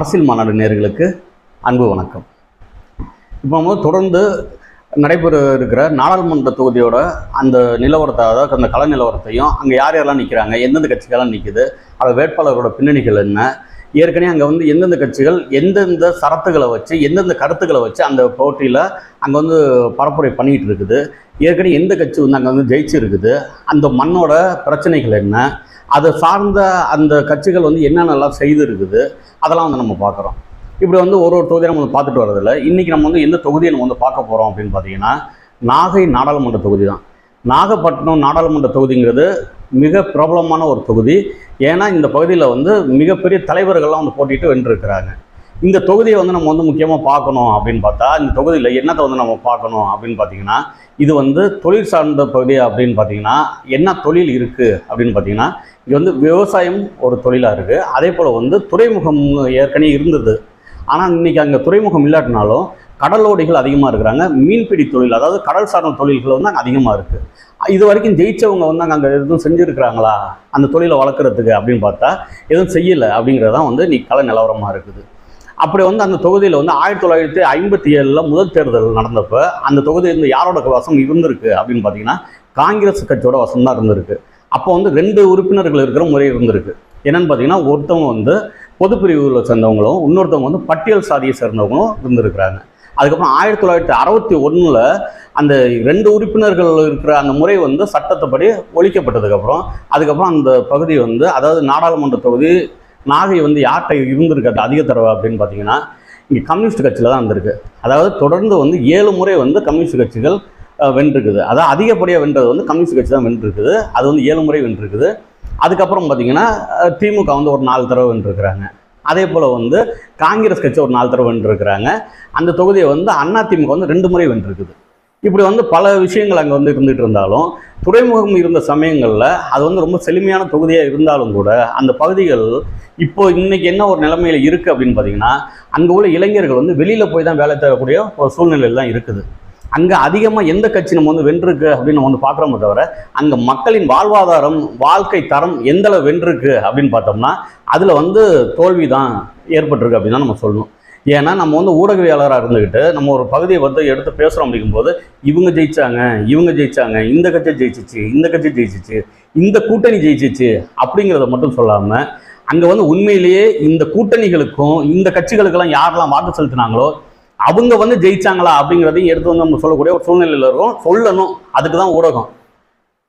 அரசியல் மாநாடு நேர்களுக்கு அன்பு வணக்கம். இப்போ நம்ம தொடர்ந்து நடைபெற இருக்கிற நாடாளுமன்ற தொகுதியோட அந்த நிலவரத்தை அதாவது அந்த கள நிலவரத்தையும் அங்கே யார் யாரெல்லாம் நிற்கிறாங்க எந்தெந்த கட்சிகள்லாம் நிற்குது அதோட வேட்பாளரோட பின்னணிகள் என்ன ஏற்கனவே அங்கே வந்து எந்தெந்த கட்சிகள் எந்தெந்த சரத்துகளை வச்சு எந்தெந்த கருத்துக்களை வச்சு அந்த போட்டியில் அங்கே வந்து பரப்புரை பண்ணிகிட்டு இருக்குது. ஏற்கனவே எந்த கட்சி வந்து அங்கே வந்து ஜெயிச்சிருக்குது. அந்த மண்ணோட பிரச்சனைகள் என்ன? அதை சார்ந்த அந்த கட்சிகள் வந்து என்னென்னலாம் செய்திருக்குது? அதெல்லாம் வந்து நம்ம பார்க்குறோம். இப்படி வந்து ஒரு ஒரு தொகுதியை நம்ம வந்து பார்த்துட்டு வரதில்ல இன்றைக்கி நம்ம வந்து எந்த தொகுதியை நம்ம வந்து பார்க்க போகிறோம் அப்படின்னு பார்த்தீங்கன்னா நாகை நாடாளுமன்ற தொகுதி தான். நாகப்பட்டினம் நாடாளுமன்ற தொகுதிங்கிறது மிக பிரபலமான ஒரு தொகுதி. ஏன்னா இந்த பகுதியில் வந்து மிகப்பெரிய தலைவர்கள்லாம் வந்து போட்டிட்டு வென்றிருக்கிறாங்க. இந்த தொகுதியை வந்து நம்ம வந்து முக்கியமாக பார்க்கணும் அப்படின்னு பார்த்தா இந்த தொகுதியில் என்னத்தை வந்து நம்ம பார்க்கணும் அப்படின்னு பார்த்தீங்கன்னா இது வந்து தொழில் சார்ந்த பகுதி அப்படின்னு பார்த்தீங்கன்னா என்ன தொழில் இருக்குது அப்படின்னு பார்த்தீங்கன்னா இது வந்து விவசாயம் ஒரு தொழிலாக இருக்குது அதே போல் வந்து துறைமுகம் ஏற்கனவே இருந்தது. ஆனால் இன்றைக்கி அங்கே துறைமுகம் இல்லாட்டினாலும் கடலோடிகள் அதிகமாக இருக்கிறாங்க. மீன்பிடி தொழில் அதாவது கடல் சார்ந்த தொழில்கள் வந்து அங்கே அதிகமாக இருக்குது இது வரைக்கும் ஜெயிச்சவங்க வந்து அங்கே அங்கே எதுவும் செஞ்சுருக்கிறாங்களா? அந்த தொழிலை வளர்க்குறதுக்கு அப்படின்னு பார்த்தா எதுவும் செய்யலை அப்படிங்கிறது தான் வந்து நீ கலை நிலவரமாக இருக்குது. அப்படி வந்து அந்த தொகுதியில் வந்து ஆயிரத்தி தொள்ளாயிரத்தி ஐம்பத்தி ஏழில் முதல் தேர்தல் நடந்தப்போ அந்த தொகுதியில் இருந்து யாரோட வசம் இருந்திருக்கு அப்படின்னு பார்த்தீங்கன்னா காங்கிரஸ் கட்சியோட வசம் தான் இருந்திருக்கு. அப்போ வந்து ரெண்டு உறுப்பினர்கள் இருக்கிற முறை இருந்திருக்கு. என்னென்னு பார்த்தீங்கன்னா ஒருத்தவங்க வந்து பொதுப்பிரிவுகளை சேர்ந்தவங்களும் இன்னொருத்தவங்க வந்து பட்டியல் சாதியை சேர்ந்தவங்களும் இருந்திருக்கிறாங்க. அதுக்கப்புறம் ஆயிரத்தி தொள்ளாயிரத்தி அறுபத்தி ஒன்றில் அந்த ரெண்டு உறுப்பினர்கள் இருக்கிற அந்த முறை வந்து சட்டத்தைப்படி ஒழிக்கப்பட்டதுக்கப்புறம் அதுக்கப்புறம் அந்த பகுதி வந்து அதாவது நாடாளுமன்ற தொகுதி நாகை வந்து யார்கிட்ட இருந்திருக்கு அதிக தடவை அப்படின்னு பார்த்தீங்கன்னா இங்கே கம்யூனிஸ்ட் கட்சியில் தான் இருந்திருக்கு. அதாவது தொடர்ந்து வந்து ஏழு முறை வந்து கம்யூனிஸ்ட் கட்சிகள் வென்றிருக்குது. அதாவது அதிகப்படியாக வென்றது வந்து கம்யூனிஸ்ட் கட்சி தான் வென்றிருக்குது. அது வந்து ஏழு முறை வென்றிருக்குது. அதுக்கப்புறம் பார்த்தீங்கன்னா திமுக வந்து ஒரு நாலு தடவை வென்றிருக்கிறாங்க. அதே போல் வந்து காங்கிரஸ் கட்சி ஒரு நாலு தடவை வென்றிருக்கிறாங்க. அந்த தொகுதியை வந்து அதிமுக வந்து ரெண்டு முறை வென்றிருக்குது. இப்படி வந்து பல விஷயங்கள் அங்கே வந்து இருந்துகிட்டு இருந்தாலும் துறைமுகம் இருந்த சமயங்களில் அது வந்து ரொம்ப செழுமையான தொகுதியாக இருந்தாலும் கூட அந்த பகுதிகள் இப்போ இன்றைக்கி என்ன ஒரு நிலைமையில் இருக்குது அப்படின்னு பார்த்தீங்கன்னா அங்கே உள்ள இளைஞர்கள் வந்து வெளியில் போய் தான் வேலை தேடக்கூடிய ஒரு சூழ்நிலையில் தான் இருக்குது. அங்கே அதிகமாக எந்த கட்சி நம்ம வந்து வென்றிருக்கு அப்படின்னு நம்ம வந்து பார்க்குறோமே தவிர அங்கே மக்களின் வாழ்வாதாரம் வாழ்க்கை தரம் எந்தளவு வென்றிருக்கு அப்படின்னு பார்த்தோம்னா அதில் வந்து தோல்வி தான் ஏற்பட்டிருக்கு அப்படின்னு தான் நம்ம சொல்லணும். ஏன்னா நம்ம வந்து ஊடகவியாளராக இருந்துக்கிட்டு நம்ம ஒரு பகுதியை வந்து எடுத்து பேசுகிறோம் அப்படிங்கும்போது இவங்க ஜெயிச்சாங்க இவங்க ஜெயிச்சாங்க இந்த கட்சி ஜெயிச்சிச்சு இந்த கட்சி ஜெயிச்சிச்சு இந்த கூட்டணி ஜெயிச்சிச்சு அப்படிங்கிறத மட்டும் சொல்லாமல் அங்கே வந்து உண்மையிலேயே இந்த கூட்டணிகளுக்கும் இந்த கட்சிகளுக்கெல்லாம் யாரெல்லாம் வாக்கு செலுத்தினாங்களோ அவங்க வந்து ஜெயிச்சாங்களா அப்படிங்கிறதையும் எடுத்து வந்து நம்ம சொல்லக்கூடிய ஒரு சூழ்நிலையில் இருக்கும் சொல்லணும். அதுக்கு தான் ஊடகம்.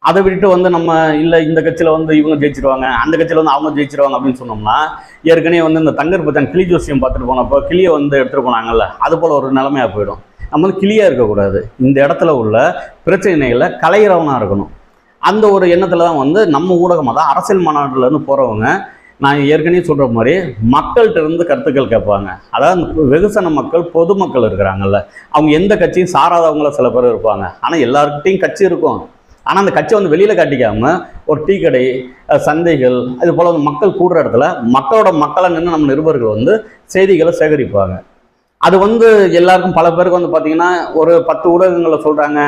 அதை விட்டுட்டு வந்து நம்ம இல்லை இந்த கட்சியில் வந்து இவங்க ஜெயிச்சிருவாங்க. அந்த கட்சியில் வந்து அவங்க ஜெயிச்சிருவாங்க. அப்படின்னு சொன்னோம்னா ஏற்கனவே வந்து இந்த தங்கர் பச்சான் கிளி ஜோசியம் பார்த்துட்டு போனப்போ கிளியை வந்து எடுத்துகிட்டு போனாங்கல்ல அது போல் ஒரு நிலைமையாக போயிடும். நம்ம வந்து கிளியாக இருக்கக்கூடாது. இந்த இடத்துல உள்ள பிரச்சனைகளை கலையிறவனாக இருக்கணும். அந்த ஒரு எண்ணத்தில் தான் வந்து நம்ம ஊடகமாக தான் அரசியல் மாநாட்டிலேருந்து போகிறவங்க நான் ஏற்கனவே சொல்கிற மாதிரி மக்கள்கிட்ட இருந்து கருத்துக்கள் கேட்பாங்க. அதாவது வெகுசன மக்கள் பொதுமக்கள் இருக்கிறாங்கல்ல. அவங்க எந்த கட்சியும் சாராதவங்கள சில பேர் இருப்பாங்க. ஆனால் எல்லாருக்கிட்டையும் கட்சி இருக்கும். ஆனால் அந்த கட்சியை வந்து வெளியில் காட்டிக்காமல் ஒரு டீ கடை சந்தைகள் இது போல் வந்து மக்கள் கூடுற இடத்துல மக்களோட மக்களை நின்று நம்ம நிருபர்கள் வந்து செய்திகளை சேகரிப்பாங்க. அது வந்து எல்லாருக்கும் பல பேருக்கு வந்து பார்த்தீங்கன்னா ஒரு பத்து ஊடகங்களை சொல்கிறாங்க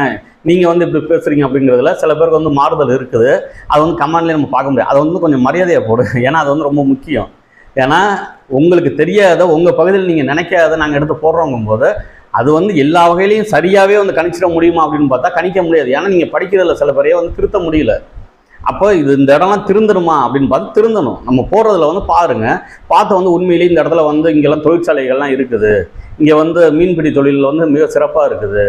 நீங்கள் வந்து இப்படி பேசுகிறீங்க அப்படிங்கிறதுல சில பேருக்கு வந்து மாறுதல் இருக்குது. அது வந்து கமெண்ட்லேயே நம்ம பார்க்க முடியாது. அதை வந்து கொஞ்சம் மரியாதையாக போடு. ஏன்னா அது வந்து ரொம்ப முக்கியம். ஏன்னா உங்களுக்கு தெரியாத உங்கள் பகுதியில் நீங்கள் நினைக்காத நாங்கள் எடுத்து போடுறோங்கும் போது அது வந்து எல்லா வகையிலையும் சரியாகவே வந்து கணிச்சிட முடியுமா அப்படின்னு பார்த்தா கணிக்க முடியாது. ஏன்னா நீங்கள் படிக்கிறதுல சில பேரையே வந்து திருத்த முடியல. அப்போ இது இந்த இடம்லாம் திருந்தணுமா அப்படின்னு பார்த்து திருந்தணும். நம்ம போகிறதுல வந்து பாருங்க. பார்த்து வந்து உண்மையிலேயே இந்த இடத்துல வந்து இங்கெல்லாம் தொழிற்சாலைகள்லாம் இருக்குது. இங்கே வந்து மீன்பிடி தொழில் வந்து மிக சிறப்பாக இருக்குது.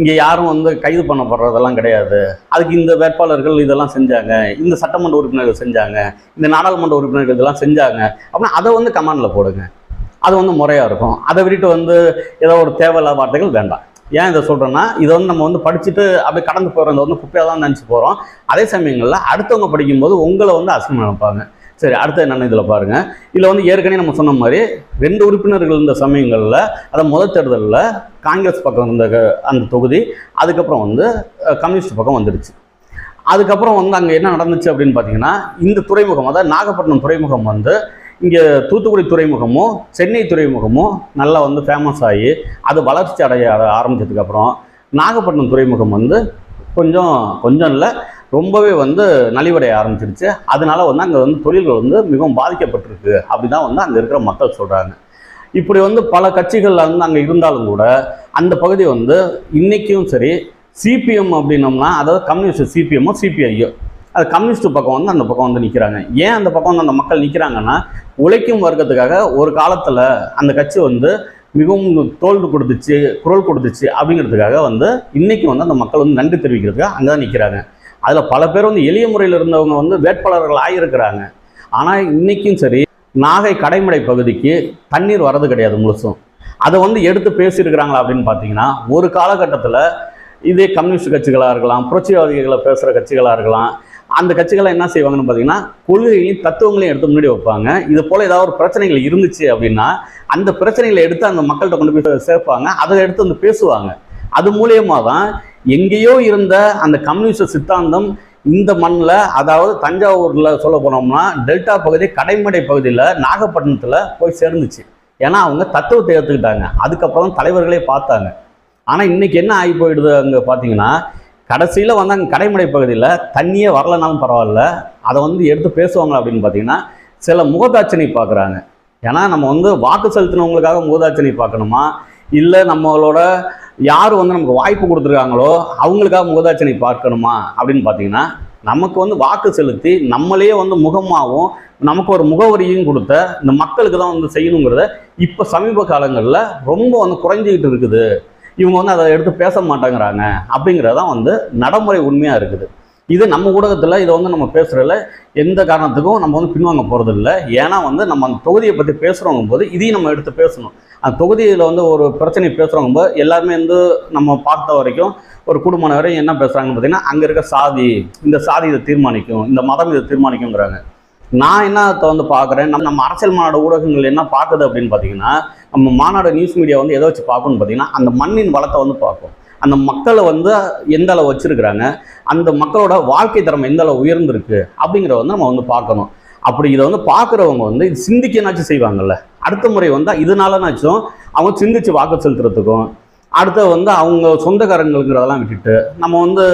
இங்கே யாரும் வந்து கைது பண்ணப்படுறதெல்லாம் கிடையாது. அதுக்கு இந்த வேட்பாளர்கள் இதெல்லாம் செஞ்சாங்க. இந்த சட்டமன்ற உறுப்பினர்கள் செஞ்சாங்க. இந்த நாடாளுமன்ற உறுப்பினர்கள் இதெல்லாம் செஞ்சாங்க. அப்படின்னா அதை வந்து கமாண்டில் போடுங்க. அது வந்து முறையாக இருக்கும். அதை விட்டுட்டு வந்து ஏதோ ஒரு தேவையில்லாத வார்த்தைகள் வேண்டாம். ஏன் இதை சொல்கிறேன்னா இதை வந்து நம்ம வந்து படிச்சுட்டு அப்படியே கடந்து போகிறோம் இதை வந்து குப்பையாக தான் நினச்சி போகிறோம் அதே சமயங்களில் அடுத்தவங்க படிக்கும்போது உங்களை வந்து அசிங்கம் நினைப்பாங்க சரி அடுத்து என்னென்ன இதில் பாருங்கள் இதில் வந்து ஏற்கனவே நம்ம சொன்ன மாதிரி ரெண்டு உறுப்பினர்கள் இருந்த சமயங்களில் அதை முதல் தேர்தலில் காங்கிரஸ் பக்கம் இருந்த அந்த தொகுதி அதுக்கப்புறம் வந்து கம்யூனிஸ்ட் பக்கம் வந்துடுச்சு. அதுக்கப்புறம் வந்து அங்கே என்ன நடந்துச்சு அப்படின்னு பார்த்தீங்கன்னா இந்த துறைமுகம் அதாவது நாகப்பட்டினம் துறைமுகம் வந்து இங்கே தூத்துக்குடி துறைமுகமும் சென்னை துறைமுகமும் நல்லா வந்து ஃபேமஸ் ஆகி அது வளர்ச்சி அடைய ஆரம்பிச்சதுக்கப்புறம் நாகப்பட்டினம் துறைமுகம் வந்து கொஞ்சம் கொஞ்சம் இல்லை ரொம்பவே வந்து நலிவடைய ஆரம்பிச்சிருச்சு. அதனால வந்து அங்கே வந்து தொழில்கள் வந்து மிகவும் பாதிக்கப்பட்டிருக்கு. அப்படி தான் வந்து அங்கே இருக்கிற மக்கள் சொல்கிறாங்க இப்படி வந்து பல கட்சிகள் வந்து அங்கே இருந்தாலும் கூட அந்த பகுதி வந்து இன்றைக்கும் சரி சிபிஎம் அப்படின்னோம்னா அதாவது கம்யூனிஸ்ட் சிபிஎம்மோ சிபிஐயோ அது கம்யூனிஸ்ட் பக்கம் வந்து அந்த பக்கம் வந்து நிற்கிறாங்க ஏன் அந்த பக்கம் வந்து அந்த மக்கள் நிற்கிறாங்கன்னா உழைக்கும் வர்க்கத்துக்காக ஒரு காலத்தில் அந்த கட்சி வந்து மிகவும் தோல் கொடுத்துச்சு குரல் கொடுத்துச்சு அப்படிங்கிறதுக்காக வந்து இன்றைக்கி வந்து அந்த மக்கள் வந்து நன்றி தெரிவிக்கிறதுக்காக அங்கே தான் நிற்கிறாங்க அதில் பல பேர் வந்து எளிய முறையில் இருந்தவங்க வந்து வேட்பாளர்கள் ஆகியிருக்கிறாங்க. ஆனால் இன்றைக்கும் சரி நாகை கடைமடை பகுதிக்கு தண்ணீர் வரது கிடையாது முழுசும். அதை வந்து எடுத்து பேசியிருக்கிறாங்களா அப்படின்னு பார்த்தீங்கன்னா ஒரு காலகட்டத்தில் இதே கம்யூனிஸ்ட் கட்சிகளாக இருக்கலாம் புரட்சிவாதிகளை பேசுகிற கட்சிகளாக இருக்கலாம் அந்த கட்சிகள் என்ன செய்வாங்கன்னு பார்த்தீங்கன்னா கொள்கைகளையும் தத்துவங்களையும் எடுத்து முன்னாடி வைப்பாங்க. இது போல் ஏதாவது ஒரு பிரச்சனைகள் இருந்துச்சு அப்படின்னா அந்த பிரச்சனைகளை எடுத்து அந்த மக்கள்கிட்ட கொண்டு போய் சேர்ப்பாங்க. அதை எடுத்து வந்து பேசுவாங்க. அது மூலியமாக தான் எங்கேயோ இருந்த அந்த கம்யூனிஸ்ட் சித்தாந்தம் இந்த மண்ணில் அதாவது தஞ்சாவூரில் சொல்ல போனோம்னா டெல்டா பகுதி கடைமடை பகுதியில் நாகப்பட்டினத்தில் போய் சேர்ந்துச்சு. ஏன்னா அவங்க தத்துவத்தை ஏற்றுக்கிட்டாங்க அதுக்கப்புறம் தலைவர்களே பார்த்தாங்க. ஆனால் இன்னைக்கு என்ன ஆகி போயிடுது அங்கே பார்த்தீங்கன்னா கடைசியில் வந்து அங்கே கடைமடை பகுதியில் தண்ணியே வரலனாலும் பரவாயில்ல. அதை வந்து எடுத்து பேசுவாங்க அப்படின்னு பார்த்தீங்கன்னா சில முகதாட்சணை பார்க்குறாங்க. ஏன்னா நம்ம வந்து வாக்கு செலுத்தினவங்களுக்காக முகதாட்சணை பார்க்கணுமா? இல்லை நம்மளோட யார் வந்து நமக்கு வாய்ப்பு கொடுத்துருக்காங்களோ அவங்களுக்காக முகதாட்சணை பார்க்கணுமா? அப்படின்னு பார்த்தீங்கன்னா நமக்கு வந்து வாக்கு செலுத்தி நம்மளே வந்து முகமாகவும் நமக்கு ஒரு முகவரியும் கொடுத்த இந்த மக்களுக்கு தான் வந்து செய்யணுங்கிறத இப்போ சமீப காலங்களில் ரொம்ப வந்து குறைஞ்சிக்கிட்டு இருக்குது. இவங்க வந்து அதை எடுத்து பேச மாட்டேங்கிறாங்க அப்படிங்கிறதான் வந்து நடைமுறை உண்மையாக இருக்குது. இது நம்ம ஊடகத்தில் இதை வந்து நம்ம பேசுகிறதில்ல எந்த காரணத்துக்கும் நம்ம வந்து பின்வாங்க போகிறது இல்லை ஏன்னா வந்து நம்ம அந்த தொகுதியை பற்றி பேசுகிறவங்க போது இதையும் நம்ம எடுத்து பேசணும். அந்த தொகுதியில் வந்து ஒரு பிரச்சனை பேசுகிறவங்க போது எல்லாருமே வந்து நம்ம பார்த்த வரைக்கும் ஒரு குடும்பம் வரையும் என்ன பேசுகிறாங்கன்னு பார்த்தீங்கன்னா அங்கே இருக்க சாதி இந்த சாதி இதை தீர்மானிக்கும் இந்த மதம் இதை தீர்மானிக்குங்கிறாங்க நான் என்னத்தை வந்து பார்க்குறேன் நம்ம நம்ம அரசியல் மாநாடு ஊடகங்கள் என்ன பார்க்குது அப்படின்னு பார்த்தீங்கன்னா நம்ம மாநாடு நியூஸ் மீடியா வந்து எதை வச்சு பார்க்கணும்னு பார்த்தீங்கன்னா அந்த மண்ணின் வளத்தை வந்து பார்க்கும். அந்த மக்களை வந்து எந்த அளவு வச்சுருக்கிறாங்க அந்த மக்களோட வாழ்க்கை தரம் எந்த அளவு உயர்ந்திருக்கு அப்படிங்கிறத வந்து நம்ம வந்து பார்க்கணும். அப்படி இதை வந்து பார்க்குறவங்க வந்து சிந்திக்கனாச்சும் செய்வாங்கல்ல. அடுத்த முறை வந்து இதனாலனாச்சும் அவங்க சிந்திச்சு வாக்கு செலுத்துறதுக்கும் அடுத்து வந்து அவங்க சொந்தக்காரங்களுங்கிறதெல்லாம் விட்டுட்டு நம்ம வந்து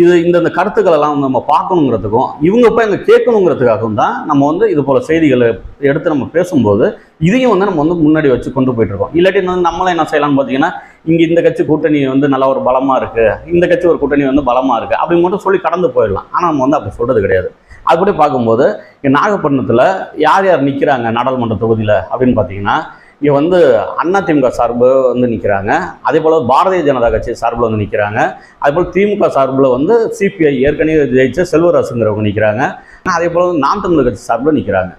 இது இந்தந்த கருத்துக்களெல்லாம் வந்து நம்ம பார்க்கணுங்கிறதுக்கும் இவங்க போய் அங்கே கேட்கணுங்கிறதுக்காகவும் தான் நம்ம வந்து இது போல் செய்திகளை எடுத்து நம்ம பேசும்போது இதையும் வந்து நம்ம வந்து முன்னாடி வச்சு கொண்டு போயிட்டுருக்கோம். இல்லாட்டி வந்து நம்மளாம் என்ன செய்யலாம்னு பார்த்தீங்கன்னா இங்கே இந்த கட்சி கூட்டணி வந்து நல்ல ஒரு பலமாக இருக்குது இந்த கட்சி ஒரு கூட்டணி வந்து பலமாக இருக்குது அப்படி மட்டும் சொல்லி கடந்து போயிடலாம். ஆனால் நம்ம வந்து அப்படி சொல்கிறது கிடையாது. அதுபடி பார்க்கும்போது இங்கே நாகப்பட்டினத்தில் யார் யார் நிற்கிறாங்க நாடாளுமன்ற தொகுதியில் அப்படின்னு பார்த்தீங்கன்னா இங்கே வந்து அண்ணா திமுக சார்பு வந்து நிற்கிறாங்க அதே போல் பாரதிய ஜனதா கட்சி சார்பில் வந்து நிற்கிறாங்க அதே போல் திமுக சார்பில் வந்து சிபிஐ ஏற்கனவே ஜெயிச்ச செல்வராசுங்கிறவங்க நிற்கிறாங்க அதே போல் நாம் தமிழர் கட்சி சார்பில் நிற்கிறாங்க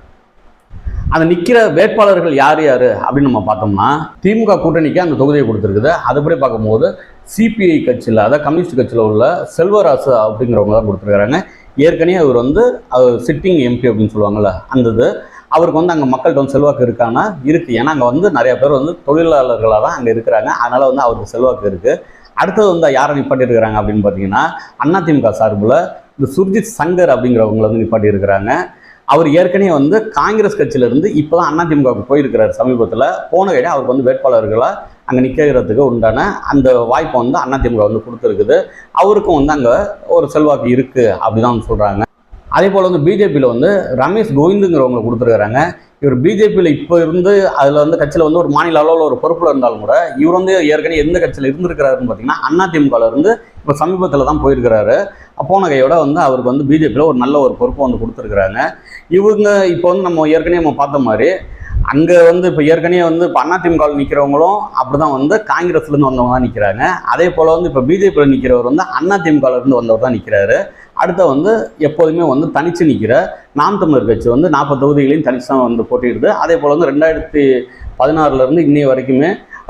அந்த நிற்கிற வேட்பாளர்கள் யார் யார் அப்படின்னு நம்ம பார்த்தோம்னா திமுக கூட்டணிக்கு அந்த தொகுதியை கொடுத்துருக்குது. அதுபடி பார்க்கும்போது சிபிஐ கட்சியில் அதாவது கம்யூனிஸ்ட் கட்சியில் உள்ள செல்வராசு அப்படிங்கிறவங்க தான் கொடுத்துருக்காங்க ஏற்கனவே அவர் வந்து அவர் சிட்டிங் எம்பி அப்படின்னு சொல்லுவாங்கள்ல அந்த இது. அவருக்கு வந்து அங்கே மக்கள்கிட்ட வந்து செல்வாக்கு இருக்கான்னா இருக்குது ஏன்னா அங்கே வந்து நிறைய பேர் வந்து தொழிலாளர்களாக தான் அங்கே இருக்கிறாங்க. அதனால் வந்து அவருக்கு செல்வாக்கு இருக்குது அடுத்தது வந்து யாரை நிப்பாட்டியிருக்கிறாங்க அப்படின்னு பார்த்தீங்கன்னா அதிமுக சார்பில் இந்த சுர்ஜித் சங்கர் அப்படிங்கிறவங்கள வந்து நிப்பாட்டியிருக்கிறாங்க. அவர் ஏற்கனவே வந்து காங்கிரஸ் கட்சியிலேருந்து இப்போ தான் அதிமுகவுக்கு போயிருக்கிறார் சமீபத்தில். போன கைடு அவருக்கு வந்து வேட்பாளர்களை அங்கே நிற்கிறதுக்கு உண்டான அந்த வாய்ப்பை வந்து அதிமுக வந்து கொடுத்துருக்குது. அவருக்கும் வந்து அங்கே ஒரு செல்வாக்கு இருக்குது அப்படி தான் சொல்கிறாங்க அதே போல் வந்து பிஜேபியில் வந்து ரமேஷ் கோவிந்துங்கிறவங்க கொடுத்துருக்குறாங்க. இவர் பிஜேபியில் இப்போ இருந்து அதில் வந்து கட்சியில் வந்து ஒரு மாநில அளவில் ஒரு பொறுப்பில் இருந்தாலும் கூட இவர் வந்து ஏற்கனவே எந்த கட்சியில் இருந்திருக்கிறாருன்னு பார்த்தீங்கன்னா அதிமுகவில் இருந்து இப்போ சமீபத்தில் தான் போயிருக்கிறாரு. போன கையோட வந்து அவருக்கு வந்து பிஜேபியில் ஒரு நல்ல ஒரு பொறுப்பை வந்து கொடுத்துருக்குறாங்க. இவங்க இப்போ வந்து நம்ம ஏற்கனவே நம்ம பார்த்த மாதிரி அங்கே வந்து இப்போ ஏற்கனவே வந்து இப்போ அதிமுகவில் நிற்கிறவங்களும் அப்படி தான் வந்து காங்கிரஸ்லேருந்து வந்தவங்க தான் நிற்கிறாங்க அதே போல் வந்து இப்போ பிஜேபியில் நிற்கிறவர் வந்து அதிமுகலேருந்து வந்தவர் தான் நிற்கிறாரு அடுத்த வந்து எப்போதுமே வந்து தனிச்சு நிற்கிற நாம் தமிழர் கட்சி வந்து நாற்பது தொகுதிகளையும் தனிச்சு தான் வந்து போட்டியிடுது. அதே போல் வந்து ரெண்டாயிரத்தி பதினாறுலேருந்து இன்னைய வரைக்குமே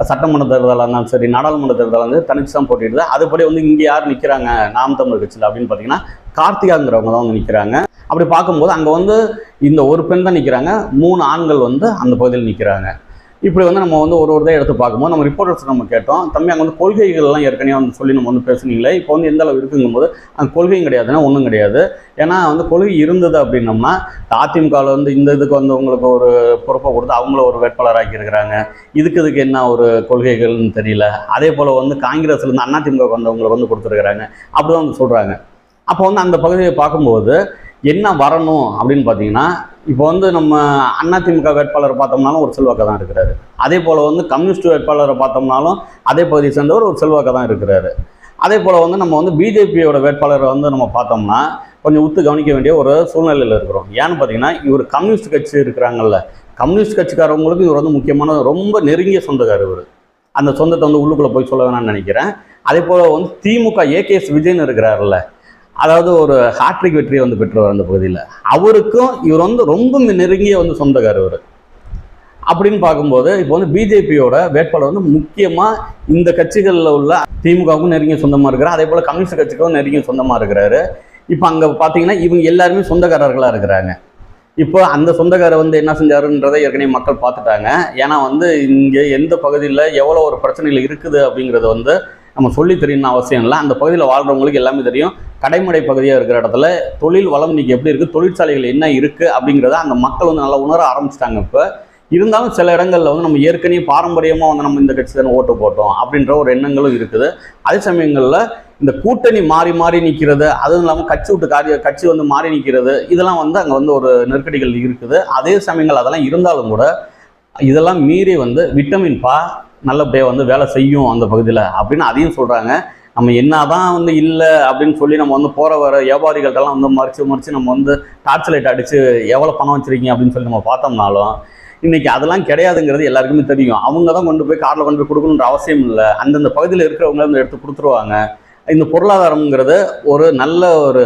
சட்டமன்ற தேர்தலாக இருந்தாலும் சரி நாடாளுமன்ற தேர்தலாக இருந்து தனிச்சு தான் போட்டியிடுது. அதுபடி வந்து இங்கே யார் நிற்கிறாங்க நாம் தமிழர் கட்சியில் அப்படின்னு பார்த்தீங்கன்னா கார்த்திகாங்கிறவங்க தான் வந்து நிற்கிறாங்க அப்படி பார்க்கும்போது அங்கே வந்து இந்த ஒரு பெண் தான் நிற்கிறாங்க மூணு ஆண்கள் வந்து அந்த பகுதியில் நிற்கிறாங்க இப்படி வந்து நம்ம வந்து ஒரு ஒரு எடுத்து பார்க்கும்போது நம்ம ரிப்போர்ட்டர்ஸ் நம்ம கேட்டோம் தம்பி அங்கே வந்து கொள்கைகள்லாம் ஏற்கனவே வந்து சொல்லி நம்ம வந்து பேசுனீங்களே இப்போ வந்து எந்த அளவு இருக்குங்கும் போது அங்கே கொள்கையும் கிடையாதுன்னா ஒன்றும் கிடையாது. ஏன்னா வந்து கொள்கை இருந்தது அப்படின்னம்னா அதிமுகவில் வந்து இந்த இதுக்கு வந்து உங்களுக்கு ஒரு பொறுப்பை கொடுத்து அவங்கள ஒரு வேட்பாளராக்கி இருக்கிறாங்க. இதுக்கு இதுக்கு என்ன ஒரு கொள்கைகள்னு தெரியல. அதே போல் வந்து காங்கிரஸ்லேருந்து அதிமுக வந்தவங்களை வந்து கொடுத்துருக்குறாங்க. அப்படி தான் வந்து சொல்கிறாங்க அப்போ வந்து அந்த பகுதியை பார்க்கும்போது என்ன வரணும் அப்படின்னு பார்த்தீங்கன்னா இப்போ வந்து நம்ம அதிமுக வேட்பாளர் பார்த்தோம்னாலும் ஒரு செல்வாக்க தான் இருக்கிறாரு. அதே போல் வந்து கம்யூனிஸ்ட் வேட்பாளரை பார்த்தோம்னாலும் அதே பகுதியை சேர்ந்தவர் ஒரு செல்வாக்க தான் இருக்கிறாரு. அதே போல் வந்து நம்ம வந்து பிஜேபியோட வேட்பாளரை வந்து நம்ம பார்த்தோம்னா கொஞ்சம் உத்து கவனிக்க வேண்டிய ஒரு சூழ்நிலையில் இருக்கிறோம். ஏன்னு பார்த்தீங்கன்னா இவர் கம்யூனிஸ்ட் கட்சி இருக்கிறாங்கல்ல கம்யூனிஸ்ட் கட்சிக்காரவங்களுக்கு இவர் வந்து முக்கியமான ரொம்ப நெருங்கிய சொந்தக்காரர் இவர். அந்த சொந்தத்தை வந்து உள்ளுக்குள்ளே போய் சொல்ல வேணாம்னு நினைக்கிறேன். அதே போல் வந்து திமுக ஏகேஎஸ் விஜயன் இருக்கிறாருல்ல அதாவது ஒரு ஹாட்ரிக் வெற்றியை வந்து பெற்றவர் அந்த பகுதியில். அவருக்கும் இவர் வந்து ரொம்ப நெருங்கிய வந்து சொந்தக்காரர் இவர். அப்படின்னு பார்க்கும்போது இப்போ வந்து பிஜேபியோட வேட்பாளர் வந்து முக்கியமாக இந்த கட்சிகளில் உள்ள திமுகவுக்கும் நெருங்கிய சொந்தமாக இருக்கிறார். அதே போல் கம்யூனிஸ்ட் கட்சிக்கும் நெருங்கிய சொந்தமாக இருக்கிறாரு. இப்போ அங்கே பார்த்தீங்கன்னா இவங்க எல்லாருமே சொந்தக்காரர்களாக இருக்கிறாங்க. இப்போ அந்த சொந்தக்காரர் வந்து என்ன செஞ்சாருன்றதை ஏற்கனவே மக்கள் பார்த்துட்டாங்க. ஏன்னா வந்து இங்கே எந்த பகுதியில் எவ்வளோ ஒரு பிரச்சனைகள் இருக்குது அப்படிங்கிறத வந்து நம்ம சொல்லி தெரியணும் அவசியம் இல்லை. அந்த பகுதியில் வாழ்கிறவங்களுக்கு எல்லாமே தெரியும். கடைமடை பகுதியாக இருக்கிற இடத்துல தொழில் வளம் இன்றைக்கி எப்படி இருக்குது தொழிற்சாலைகள் என்ன இருக்குது அப்படிங்கிறத அந்த மக்கள் வந்து நல்லா உணர ஆரம்பிச்சிட்டாங்க இப்போ. இருந்தாலும் சில இடங்களில் வந்து நம்ம ஏற்கனவே பாரம்பரியமாக வந்து நம்ம இந்த கட்சி தானே ஓட்டு போட்டோம் அப்படின்ற ஒரு எண்ணங்களும் இருக்குது. அதே சமயங்களில் இந்த கூட்டணி மாறி மாறி நிற்கிறது அதுவும் இல்லாமல் கட்சி விட்டு காரிய கட்சி வந்து மாறி நிற்கிறது இதெல்லாம் வந்து அங்கே வந்து ஒரு நெருக்கடிகள் இருக்குது. அதே சமயங்கள் அதெல்லாம் இருந்தாலும் கூட இதெல்லாம் மீறி வந்து விட்டமின் பா நல்லபடியாக வந்து வேலை செய்யும் அந்த பகுதியில் அப்படின்னு அதையும் சொல்கிறாங்க நம்ம என்னதான் வந்து இல்லை அப்படின்னு சொல்லி நம்ம வந்து போகிற வர வியாபாரிகள்ட்டெல்லாம் வந்து மறித்து மறித்து நம்ம வந்து டார்ச் லைட் அடித்து எவ்வளோ பணம் வச்சுருக்கீங்க அப்படின்னு சொல்லி நம்ம பார்த்தோம்னாலும் இன்னைக்கு அதெல்லாம் கிடையாதுங்கிறது எல்லாருக்குமே தெரியும். அவங்க தான் கொண்டு போய் காரில் கொண்டு போய் கொடுக்கணுன்ற அவசியம் இல்லை. அந்தந்த பகுதியில் இருக்கிறவங்க வந்து எடுத்து கொடுத்துருவாங்க. இந்த பொருளாதாரம்ங்கிறது ஒரு நல்ல ஒரு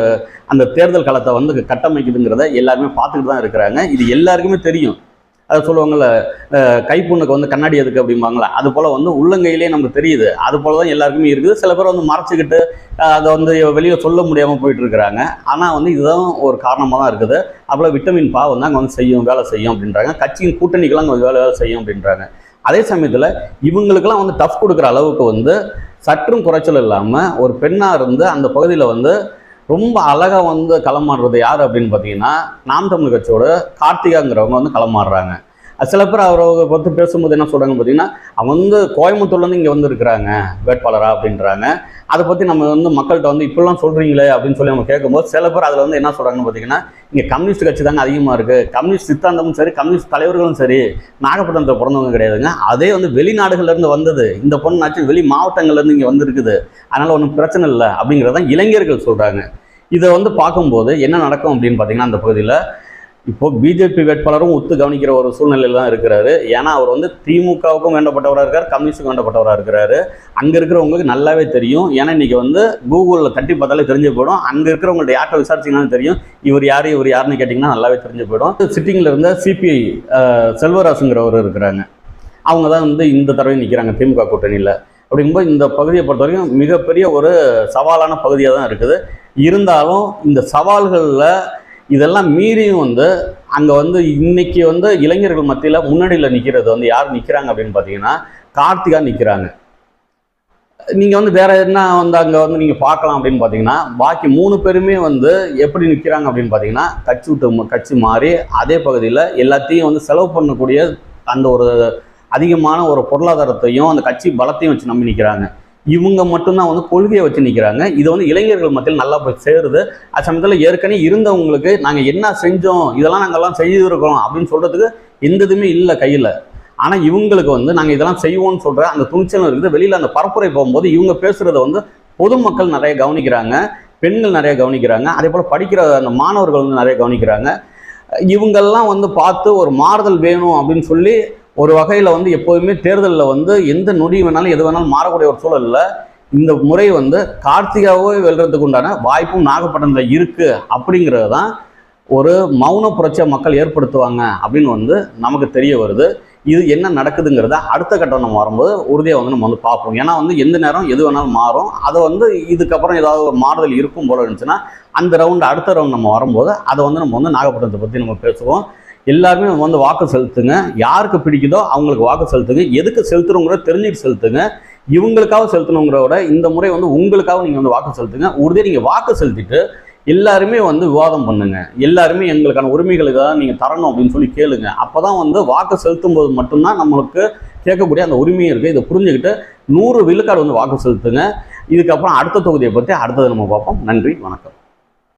அந்த தேர்தல் களத்தை வந்து கட்டமைக்குதுங்கிறத எல்லாருமே பார்த்துக்கிட்டு தான் இருக்கிறாங்க. இது எல்லாருக்குமே தெரியும். அதை சொல்லுவாங்கள்ல கைப்புண்ணுக்கு வந்து கண்ணாடி எதுக்கு அப்படிம்பாங்களா அது போல் வந்து உள்ளங்கையிலே நமக்கு தெரியுது. அது போல தான் எல்லாருக்குமே இருக்குது. சில பேர் வந்து மறைச்சிக்கிட்டு அதை வந்து வெளியே சொல்ல முடியாமல் போயிட்டு இருக்கிறாங்க ஆனால் வந்து இதுதான் ஒரு காரணமாக தான் இருக்குது. அப்போ விட்டமின் பா வந்து அங்கே வந்து செய்யும் வேலை செய்யும் அப்படின்றாங்க. கட்சியின் கூட்டணிக்கெல்லாம் அங்கே வேலை வேலை செய்யும் அப்படின்றாங்க. அதே சமயத்தில் இவங்களுக்கெல்லாம் வந்து டஃப் கொடுக்குற அளவுக்கு வந்து சற்றும் குறைச்சல் இல்லாமல் ஒரு பெண்ணாக இருந்து அந்த பகுதியில் வந்து ரொம்ப அழகாக வந்து களமாடுறது யார் அப்படின்னு பார்த்தீங்கன்னா நாம் தமிழ் கட்சியோட கார்த்திகாங்கிறவங்க வந்து களமாடுறாங்க. சில பேர் அவரை பற்றி பேசும்போது என்ன சொல்கிறாங்க பார்த்தீங்கன்னா அவங்க வந்து கோயம்புத்தூர்லேருந்து இங்கே வந்து இருக்கிறாங்க வேட்பாளரா அப்படின்றாங்க. அதை பற்றி நம்ம வந்து மக்கள்கிட்ட வந்து இப்படிலாம் சொல்கிறீங்களே அப்படின்னு சொல்லி நம்ம கேட்கும்போது சில பேர் அதில் வந்து என்ன சொல்கிறாங்கன்னு பார்த்தீங்கன்னா இங்கே கம்யூனிஸ்ட் கட்சி தாங்க அதிகமாக இருக்குது கம்யூனிஸ்ட் சித்தாந்தமும் சரி கம்யூனிஸ்ட் தலைவர்களும் சரி நாகப்பட்டினத்தில் பிறந்தவங்க கிடையாதுங்க. அதே வந்து வெளிநாடுகள்லேருந்து வந்தது. இந்த பொண்ணாச்சும் வெளி மாவட்டங்கள்லேருந்து இங்கே வந்திருக்குது. அதனால் ஒன்றும் பிரச்சனை இல்லை அப்படிங்கிறதான் இளைஞர்கள் சொல்கிறாங்க இதை வந்து பார்க்கும்போது என்ன நடக்கும் அப்படின்னு பார்த்தீங்கன்னா அந்த பகுதியில் இப்போ பிஜேபி வேட்பாளரும் ஒத்து கவனிக்கிற ஒரு சூழ்நிலையில் தான் இருக்கிறாரு. ஏன்னா அவர் வந்து திமுகவுக்கும் வேண்டப்பட்டவராக இருக்கார் கம்யூனிஸ்டுக்கும் வேண்டப்பட்டவராக இருக்கிறாரு. அங்கே இருக்கிறவங்களுக்கு நல்லாவே தெரியும். ஏன்னா இன்னைக்கு வந்து கூகுளில் தட்டி பார்த்தாலே தெரிஞ்சு போயிடும். அங்கே இருக்கிறவங்கள்ட்ட யார்கிட்ட விசாரிச்சிங்கன்னு தெரியும். இவர் யார் இவர் யாருன்னு கேட்டிங்கன்னா நல்லாவே தெரிஞ்சு போயிடும். சிட்டிங்கில் இருந்த சிபிஐ செல்வராசுங்கிறவர் இருக்கிறாங்க. அவங்க தான் வந்து இந்த தடவை நிற்கிறாங்க திமுக கூட்டணியில். அப்படிங்கும்போது இந்த பகுதியை பொறுத்த வரைக்கும் மிகப்பெரிய ஒரு சவாலான பகுதியாக தான் இருக்குது. இருந்தாலும் இந்த சவால்களில் இதெல்லாம் மீறியும் வந்து அங்கே வந்து இன்னைக்கு வந்து இளைஞர்கள் மத்தியில் முன்னாடியில் நிற்கிறது வந்து யார் நிற்கிறாங்க அப்படின்னு பார்த்தீங்கன்னா கார்த்திகா நிற்கிறாங்க நீங்கள் வந்து வேற என்ன வந்து அங்கே வந்து நீங்கள் பார்க்கலாம் அப்படின்னு பார்த்தீங்கன்னா பாக்கி மூணு பேருமே வந்து எப்படி நிற்கிறாங்க அப்படின்னு பார்த்தீங்கன்னா கட்சி விட்டு கட்சி மாறி அதே பகுதியில் எல்லாத்தையும் வந்து செலவு பண்ணக்கூடிய அந்த ஒரு அதிகமான ஒரு பொருளாதாரத்தையும் அந்த கட்சி பலத்தையும் வச்சு நம்பி நிற்கிறாங்க இவங்க மட்டும்தான் வந்து கொள்கையை வச்சு நிற்கிறாங்க இது வந்து இளைஞர்கள் மத்தியில் நல்லா போய் சேருது. அது சமயத்தில் ஏற்கனவே இருந்தவங்களுக்கு நாங்கள் என்ன செஞ்சோம் இதெல்லாம் நாங்கள்லாம் செய்திருக்கிறோம் அப்படின்னு சொல்கிறதுக்கு எந்த இதுவுமே இல்லை கையில். ஆனால் இவங்களுக்கு வந்து நாங்கள் இதெல்லாம் செய்வோம்னு சொல்கிற அந்த துணிச்சலும் இருக்குது. வெளியில் அந்த பரப்புரை போகும்போது இவங்க பேசுகிறத வந்து பொதுமக்கள் நிறைய கவனிக்கிறாங்க பெண்கள் நிறைய கவனிக்கிறாங்க அதே போல் படிக்கிற அந்த மாணவர்கள் வந்து நிறைய கவனிக்கிறாங்க. இவங்கெல்லாம் வந்து பார்த்து ஒரு மாறுதல் வேணும் அப்படின்னு சொல்லி ஒரு வகையில் வந்து எப்போதுமே தேர்தலில் வந்து எந்த நொடி வேணாலும் எது வேணாலும் மாறக்கூடிய ஒரு சூழலில் இந்த முறை வந்து கார்த்திகாவே வெல்றதுக்கு உண்டான வாய்ப்பும் நாகப்பட்டினத்தில் இருக்குது அப்படிங்கிறது தான் ஒரு மௌன புரட்சியை மக்கள் ஏற்படுத்துவாங்க அப்படின்னு வந்து நமக்கு தெரிய வருது. இது என்ன நடக்குதுங்கிறத அடுத்த கட்டம் நம்ம வரும்போது உறுதியாக வந்து நம்ம வந்து பார்ப்போம். ஏன்னா வந்து எந்த நேரம் எது வேணாலும் மாறும். அதை வந்து இதுக்கப்புறம் ஏதாவது ஒரு மாறுதல் இருக்கும் போல இருந்துச்சுன்னா அந்த ரவுண்டு அடுத்த ரவுண்ட் நம்ம வரும்போது அதை வந்து நம்ம வந்து நாகப்பட்டினத்தை பற்றி நம்ம பேசுவோம். எல்லாருமே நம்ம வந்து வாக்கு செலுத்துங்க. யாருக்கு பிடிக்குதோ அவங்களுக்கு வாக்கு செலுத்துங்க. எதுக்கு செலுத்துறோங்கிற தெரிஞ்சுட்டு செலுத்துங்க. இவங்களுக்காக செலுத்தணுங்கிறோட விட இந்த முறை வந்து உங்களுக்காக நீங்கள் வந்து வாக்கு செலுத்துங்க. உறுதியாக நீங்கள் வாக்கு செலுத்திட்டு எல்லாருமே வந்து விவாதம் பண்ணுங்க. எல்லாருமே எங்களுக்கான உரிமைகள் தான் நீங்கள் தரணும் அப்படின்னு சொல்லி கேளுங்க. அப்போ தான் வந்து வாக்கு செலுத்தும் போது மட்டும்தான் நம்மளுக்கு கேட்கக்கூடிய அந்த உரிமையும் இருக்குது இதை புரிஞ்சுக்கிட்டு நூறு விழுக்காடு வந்து வாக்கு செலுத்துங்க. இதுக்கப்புறம் அடுத்த தொகுதியை பற்றி அடுத்தது நம்ம பார்ப்போம். நன்றி வணக்கம்.